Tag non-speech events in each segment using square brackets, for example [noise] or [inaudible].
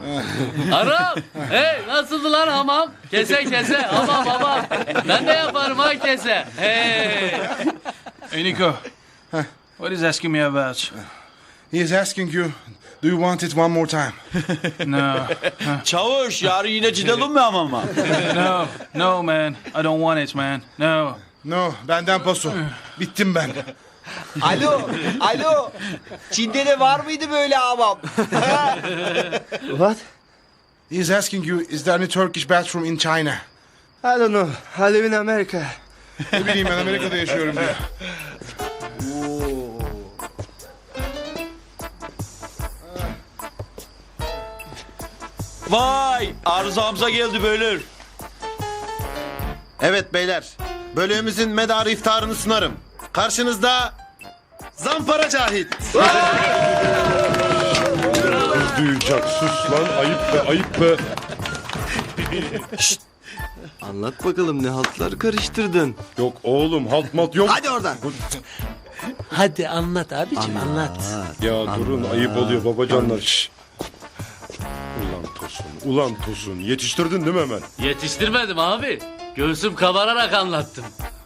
[laughs] Arap. Hey nasıldı lan hamam? Kese kese. Hamam hamam. Ben de yaparım ha kese. Hey. Hey, Nico. What is asking me about? He is asking you, do you want it one more time? No, [laughs] Çavuş yarın yine gidelim mi hamama? no, no, man. I don't want it, man. No. No, benden paso. Bittim ben. Alo, alo. Çin'de de var mıydı böyle hamam? [laughs] What? He is asking you, is there any Turkish bathroom in China? I don't know. I live in America. Ne bileyim ben Amerika'da yaşıyorum diyor. Vay arızamıza geldi beyler. Evet beyler, bölüğümüzün medarı iftarını sunarım. Karşınızda Zampara Cahit. Duyacak sus lan ayıp be ayıp be. Anlat bakalım ne haltlar karıştırdın. Yok oğlum halt mat yok. Hadi oradan. Hadi anlat abicim anlat. Ya durun ayıp oluyor babacanlar. Şş. Ulan Tosun, ulan Tosun. Yetiştirdin değil mi hemen? Yetiştirmedim abi. Göğsüm kabararak anlattım.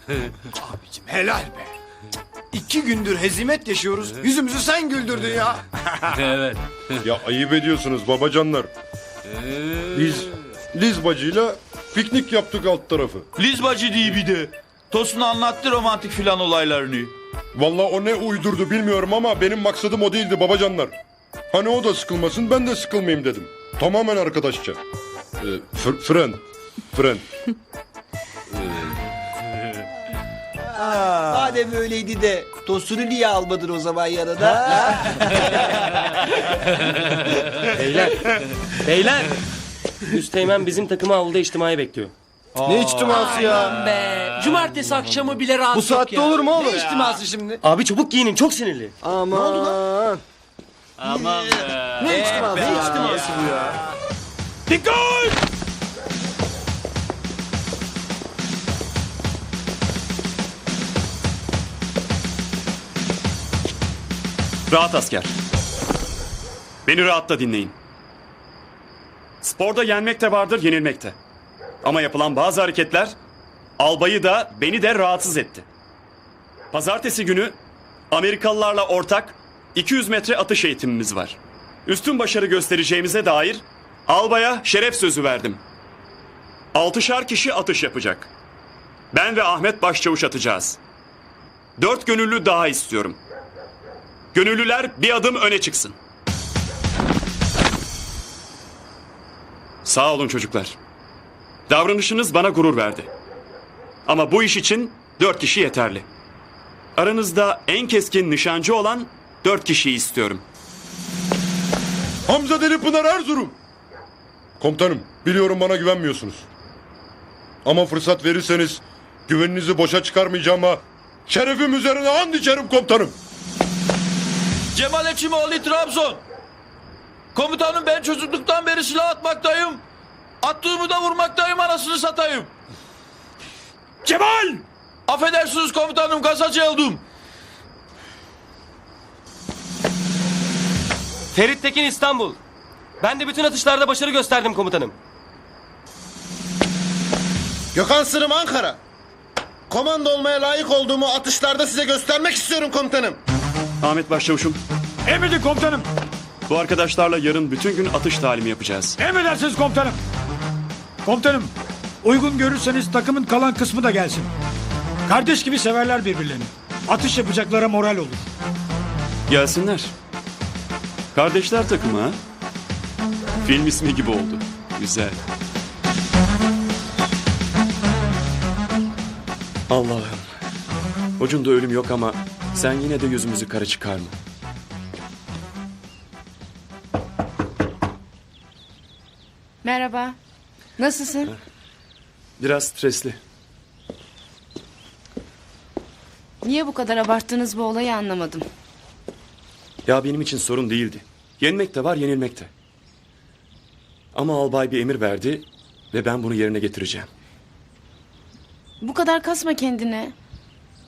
[laughs] Helal be. İki gündür hezimet yaşıyoruz. Yüzümüzü sen güldürdün ya. evet. [laughs] Ya ayıp ediyorsunuz babacanlar. Biz Liz bacıyla piknik yaptık alt tarafı. Liz bacı diye bir de. Tosun anlattı romantik filan olaylarını. Vallahi o ne uydurdu bilmiyorum ama benim maksadım o değildi babacanlar. Hani o da sıkılmasın ben de sıkılmayayım dedim. Tamamen arkadaşça. Ee, fr- friend. Friend. Madem öyleydi de Tosun'u niye almadın o zaman yanına? [laughs] Beyler. Beyler. Üsteğmen bizim takımı avluda içtimai bekliyor. Ne içtiması ya? Be. Cumartesi akşamı bile rahat Bu saatte olur mu oğlum? ne içtiması şimdi? Abi çabuk giyinin çok sinirli. Aman. Aman be. Ne içtiması? Ne içtiması bu ya? Rahat asker. Beni rahatla dinleyin. Sporda yenmek de vardır, yenilmek de. Ama yapılan bazı hareketler albayı da beni de rahatsız etti. Pazartesi günü Amerikalılarla ortak 200 metre atış eğitimimiz var. Üstün başarı göstereceğimize dair albaya şeref sözü verdim. Altışar kişi atış yapacak. Ben ve Ahmet Başçavuş atacağız. Dört gönüllü daha istiyorum. Gönüllüler bir adım öne çıksın. Sağ olun çocuklar. Davranışınız bana gurur verdi. Ama bu iş için dört kişi yeterli. Aranızda en keskin nişancı olan dört kişiyi istiyorum. Hamza Deli Pınar Erzurum. Komutanım biliyorum bana güvenmiyorsunuz. Ama fırsat verirseniz güveninizi boşa çıkarmayacağıma şerefim üzerine and içerim komutanım. Cemal Ekşimoğlu Trabzon. Komutanım ben çocukluktan beri silah atmaktayım. Attığımı da vurmaktayım anasını satayım. Cemal! Affedersiniz komutanım kasacı oldum. Ferit Tekin İstanbul. Ben de bütün atışlarda başarı gösterdim komutanım. Gökhan Sırım Ankara. Komando olmaya layık olduğumu atışlarda size göstermek istiyorum komutanım. Ahmet Başçavuşum, Emredin komutanım. bu arkadaşlarla yarın bütün gün atış talimi yapacağız. Emredersiniz komutanım. Komutanım, uygun görürseniz takımın kalan kısmı da gelsin. Kardeş gibi severler birbirlerini. Atış yapacaklara moral olur. Gelsinler. Kardeşler takımı ha? Film ismi gibi oldu. Güzel. Allah'ım. Ucunda ölüm yok ama sen yine de yüzümüzü kara çıkarma. Merhaba. Nasılsın? Biraz stresli. Niye bu kadar abarttınız bu olayı anlamadım. Ya benim için sorun değildi. Yenmek de var, yenilmek de. Ama albay bir emir verdi ve ben bunu yerine getireceğim. Bu kadar kasma kendine.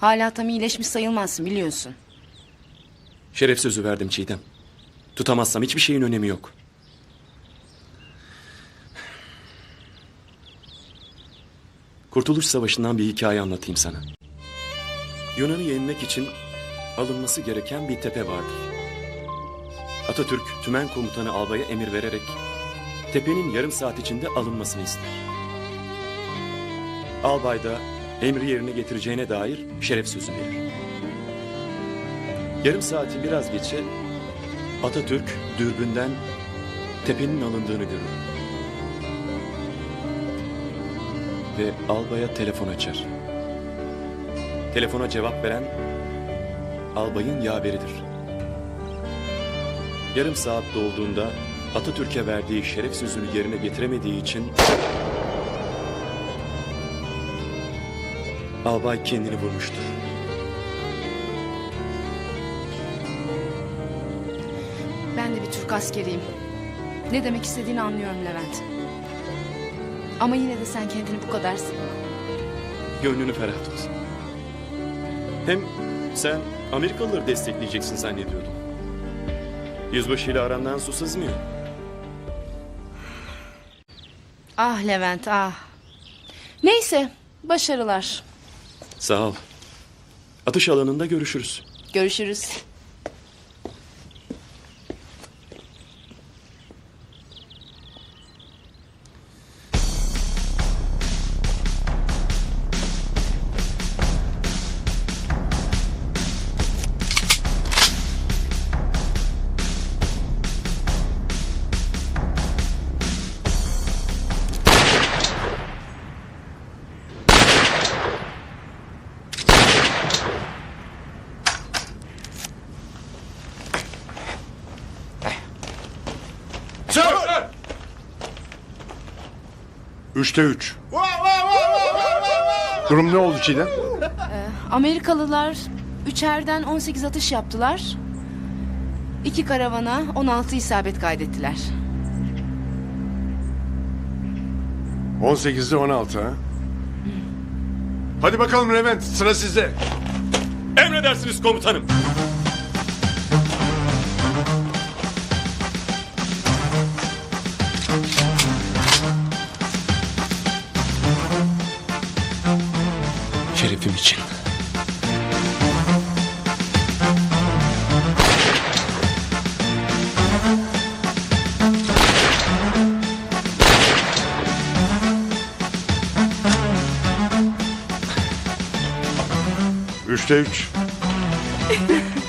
Hala tam iyileşmiş sayılmazsın biliyorsun. Şeref sözü verdim Çiğdem. Tutamazsam hiçbir şeyin önemi yok. Kurtuluş Savaşı'ndan bir hikaye anlatayım sana. Yunan'ı yenmek için alınması gereken bir tepe vardır. Atatürk tümen komutanı albaya emir vererek tepenin yarım saat içinde alınmasını ister. Albay da emri yerine getireceğine dair şeref sözü verir. Yarım saati biraz geçe Atatürk dürbünden tepenin alındığını görür. Ve albaya telefon açar. Telefona cevap veren albayın yaveridir. Yarım saat dolduğunda Atatürk'e verdiği şeref sözünü yerine getiremediği için albay kendini vurmuştur. Ben de bir Türk askeriyim. Ne demek istediğini anlıyorum Levent. Ama yine de sen kendini bu kadar sıkma. Gönlünü ferah tut. Hem sen Amerikalıları destekleyeceksin zannediyordum. Yüzbaşıyla arandan su sızmıyor. Ah Levent ah. Neyse başarılar. Sağ ol. Atış alanında görüşürüz. Görüşürüz. Üçte üç. Durum ne oldu Çiğdem? Amerikalılar üçerden 18 atış yaptılar. İki karavana 16 isabet kaydettiler. 18'de 16 ha? Hadi bakalım Levent sıra sizde. Emredersiniz komutanım. Şerefim için. Üçte üç. [laughs]